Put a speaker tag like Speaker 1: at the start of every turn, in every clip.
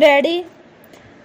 Speaker 1: ਰੈੜੀ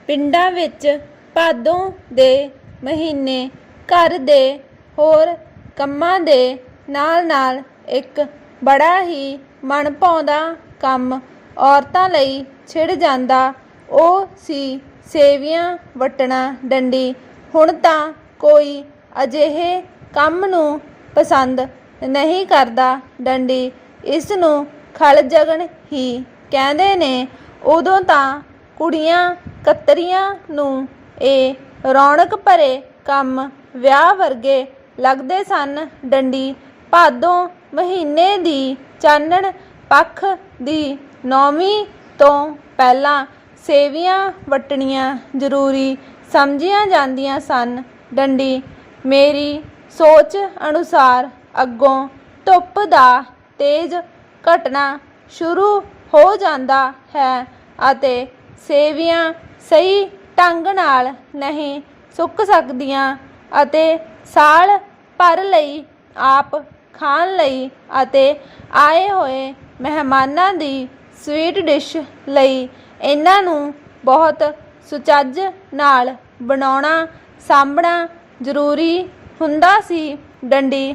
Speaker 1: ਪਿੰਡਾਂ ਵਿੱਚ ਭਾਦੋਂ ਦੇ ਮਹੀਨੇ ਘਰ ਦੇ ਹੋਰ ਕੰਮਾਂ ਦੇ ਨਾਲ-ਨਾਲ ਇੱਕ ਬੜਾ ਹੀ ਮਨ ਭਾਉਂਦਾ ਕੰਮ ਔਰਤਾਂ ਲਈ ਛਿੜ ਜਾਂਦਾ। ਉਹ ਸੀ ਸੇਵੀਆਂ ਵਟਣਾ ਡੰਡੀ। ਹੁਣ ਤਾਂ ਕੋਈ ਅਜਿਹੇ ਕੰਮ ਨੂੰ ਪਸੰਦ ਨਹੀਂ ਕਰਦਾ ਡੰਡੀ। ਇਸ ਨੂੰ ਖਲ ਜਗਣ ਹੀ ਕਹਿੰਦੇ ਨੇ। ਉਦੋਂ ਤਾਂ ਕੁੜੀਆਂ ਕਤਰੀਆਂ ਨੂੰ ਇਹ ਰੌਣਕ ਭਰੇ ਕੰਮ ਵਿਆਹ ਵਰਗੇ ਲੱਗਦੇ ਸਨ। ਡੰਡੀ ਭਾਦੋਂ ਮਹੀਨੇ ਦੀ ਚਾਨਣ ਪੱਖ ਦੀ ਨੌਵੀਂ ਤੋਂ ਪਹਿਲਾਂ ਸੇਵੀਆਂ ਵਟਣੀਆਂ ਜ਼ਰੂਰੀ ਸਮਝੀਆਂ ਜਾਂਦੀਆਂ ਸਨ। ਡੰਡੀ ਮੇਰੀ ਸੋਚ ਅਨੁਸਾਰ ਅੱਗੋਂ ਧੁੱਪ ਦਾ ਤੇਜ਼ ਘਟਣਾ ਸ਼ੁਰੂ ਹੋ ਜਾਂਦਾ ਹੈ ਅਤੇ ਸੇਵੀਆਂ ਸਹੀ ਢੰਗ ਨਾਲ ਨਹੀਂ ਸੁੱਕ ਸਕਦੀਆਂ ਅਤੇ ਸਾਲ ਭਰ ਲਈ ਆਪ ਖਾਣ ਲਈ ਅਤੇ ਆਏ ਹੋਏ ਮਹਿਮਾਨਾਂ ਦੀ ਸਵੀਟ ਡਿਸ਼ ਲਈ ਇਹਨਾਂ ਨੂੰ ਬਹੁਤ ਸੁਚੱਜ ਨਾਲ ਬਣਾਉਣਾ ਸਾਂਭਣਾ ਜ਼ਰੂਰੀ ਹੁੰਦਾ ਸੀ। ਡੰਡੀ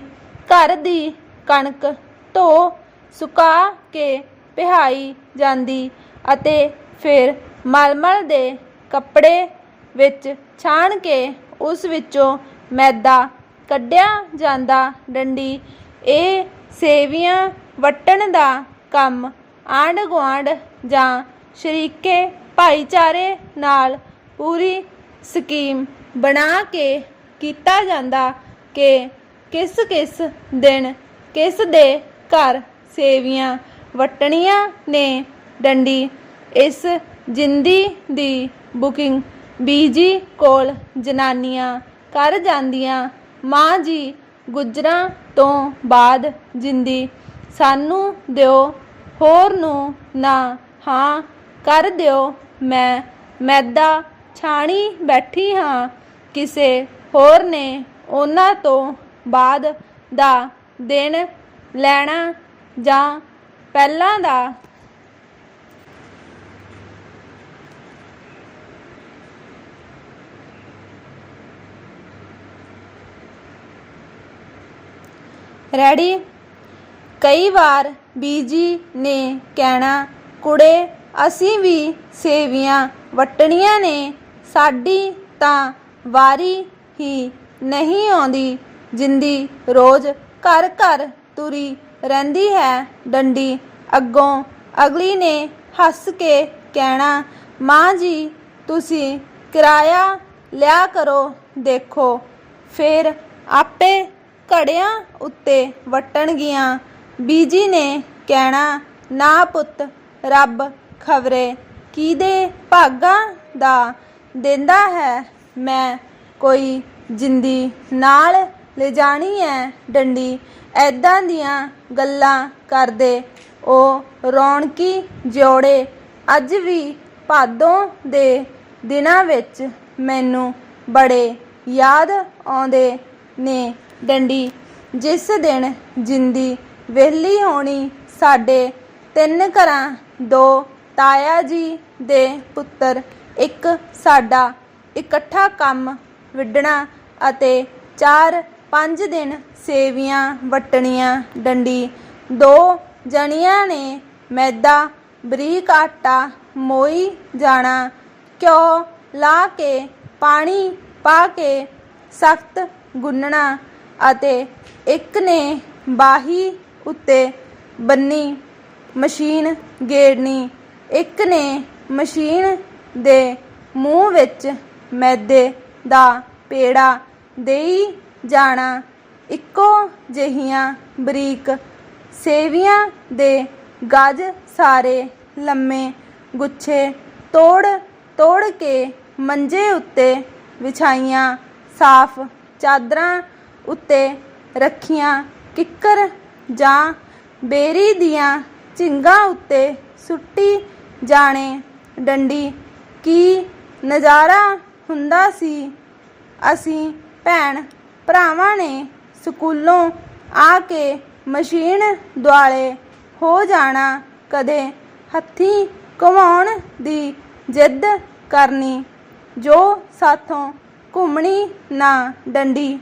Speaker 1: ਘਰ ਦੀ ਕਣਕ ਧੋ, ਸੁਕਾ ਕੇ ਪਿਹਾਈ ਜਾਂਦੀ ਅਤੇ ਫਿਰ ਮਲਮਲ ਦੇ ਕੱਪੜੇ ਵਿੱਚ ਛਾਣ ਕੇ ਉਸ ਵਿੱਚੋਂ ਮੈਦਾ ਕੱਢਿਆ ਜਾਂਦਾ। ਡੰਡੀ, ਇਹ ਸੇਵੀਆਂ ਵਟਣ ਦਾ ਕੰਮ ਆਂਢ ਗੁਆਂਢ ਜਾਂ ਸ਼ਰੀਕੇ ਭਾਈਚਾਰੇ ਨਾਲ ਪੂਰੀ ਸਕੀਮ ਬਣਾ ਕੇ ਕੀਤਾ ਜਾਂਦਾ ਕਿ ਕਿਸ ਕਿਸ ਦਿਨ ਕਿਸ ਦੇ ਘਰ ਸੇਵੀਆਂ ਵਟਣੀਆਂ ਨੇ। ਡੰਡੀ, ਇਸ ਜਿੰਦੀ ਦੀ ਬੁਕਿੰਗ, ਬੀਜੀ ਕੋਲ ਜਨਾਨੀਆਂ ਕਰ ਜਾਂਦੀਆਂ, ਮਾਂ ਜੀ ਗੁਜਰਾਂ ਤੋਂ ਬਾਅਦ ਜਿੰਦੀ, ਸਾਨੂੰ ਦਿਓ, ਹੋਰ ਨੂੰ ਨਾ, ਹਾਂ, ਕਰ ਦਿਓ, ਮੈਂ ਮੈਦਾ ਛਾਣੀ ਬੈਠੀ ਹਾਂ, ਕਿਸੇ ਹੋਰ ਨੇ ਉਹਨਾਂ ਤੋਂ ਬਾਅਦ ਦਾ ਦਿਨ ਲੈਣਾ ਜਾਂ ਪਹਿਲਾਂ ਦਾ ਰੈਡੀ? ਕਈ ਵਾਰ ਬੀਜੀ ਨੇ ਕਹਿਣਾ, ਕੁੜੇ, ਅਸੀਂ ਵੀ ਸੇਵੀਆਂ ਵਟਣੀਆਂ ਨੇ। ਸਾਡੀ ਤਾਂ ਵਾਰੀ ਹੀ ਨਹੀਂ ਆਉਂਦੀ। ਜਿੰਦੀ ਰੋਜ਼ ਘਰ ਘਰ ਤੁਰੀ ਰਹਿੰਦੀ ਹੈ ਡੰਡੀ। ਅੱਗੋਂ ਅਗਲੀ ਨੇ ਹੱਸ ਕੇ ਕਹਿਣਾ, ਮਾਂ ਜੀ, ਤੁਸੀਂ ਕਿਰਾਇਆ ਲਿਆ ਕਰੋ, ਦੇਖੋ। ਫਿਰ ਆਪੇ ਘੜਿਆਂ ਉੱਤੇ ਵੱਟਣਗੀਆਂ ਬੀਜੀ ਨੇ ਕਹਿਣਾ, ਨਾ ਪੁੱਤ, ਰੱਬ ਖਬਰੇ ਕਿਹਦੇ ਭਾਗਾਂ ਦਾ ਦਿੰਦਾ ਹੈ? ਮੈਂ ਕੋਈ ਜਿੰਦੀ ਨਾਲ ਲਿਜਾਣੀ ਹੈ ਡੰਡੀ। ਐਦਾਂ ਦੀਆਂ ਗੱਲਾਂ ਕਰਦੇ ਉਹ ਰੌਣਕੀ ਜੋੜੇ। ਅੱਜ ਵੀ ਭਾਦੋਂ ਦੇ ਦਿਨਾਂ ਵਿੱਚ ਮੈਨੂੰ ਬੜੇ ਯਾਦ ਆਉਂਦੇ ਨੇ। ਡੰਡੀ। ਜਿਸ ਦਿਨ ਜਿੰਦੀ ਵਿਹਲੀ ਹੋਣੀ ਸਾਡੇ ਤਿੰਨ ਘਰਾਂ, ਦੋ ਤਾਇਆ ਜੀ ਦੇ ਪੁੱਤਰ, ਇੱਕ ਸਾਡਾ ਇਕੱਠਾ ਕੰਮ ਵਿੱਢਣਾ ਅਤੇ ਚਾਰ ਪੰਜ ਦਿਨ ਸੇਵੀਆਂ ਵਟਣੀਆਂ। ਡੰਡੀ, ਦੋ ਜਣੀਆਂ ਨੇ ਮੈਦਾ, ਬਰੀਕ ਆਟਾ ਮੋਈ ਜਾਣਾ, ਘਿਓ ਲਾ ਕੇ, ਪਾਣੀ ਪਾ ਕੇ ਸਖਤ ਗੁੰਨਣਾ। ਅਤੇ ਇੱਕ ਨੇ ਬਾਹੀ ਉੱਤੇ ਬੰਨੀ, ਮਸ਼ੀਨ ਗੇੜਨੀ। ਇੱਕ ਨੇ ਮਸ਼ੀਨ ਦੇ ਮੂੰਹ ਵਿੱਚ ਮੈਦੇ ਦਾ ਪੇੜਾ ਦੇਈ ਜਾਣਾ। ਇੱਕੋ ਜਿਹੀਆਂ ਬਰੀਕ ਸੇਵੀਆਂ ਦੇ ਗੱਜ ਸਾਰੇ ਲੰਮੇ ਗੁੱਛੇ ਤੋੜ ਤੋੜ ਕੇ ਮੰਜੇ ਉੱਤੇ ਵਿਛਾਈਆਂ ਸਾਫ਼ ਚਾਦਰਾਂ ਉੱਤੇ ਰੱਖੀਆਂ ਕਿੱਕਰ ਜਾਂ ਬੇਰੀ ਦੀਆਂ ਝਿੰਗਾਂ ਉੱਤੇ ਸੁੱਟੀ ਜਾਣੇ। ਡੰਡੀ, ਕੀ ਨਜ਼ਾਰਾ ਹੁੰਦਾ ਸੀ? ਅਸੀਂ ਭੈਣ ਭਰਾਵਾਂ ਨੇ ਸਕੂਲੋਂ ਆ ਕੇ ਮਸ਼ੀਨ ਦੁਆਲੇ ਹੋ ਜਾਣਾ, ਕਦੇ ਹੱਥੀਂ ਘੁਮਾਉਣ ਦੀ ਜਿੱਦ ਕਰਨੀ। ਜੋ ਸਾਥੋਂ ਘੁੰਮਣੀ ਨਾ, ਡੰਡੀ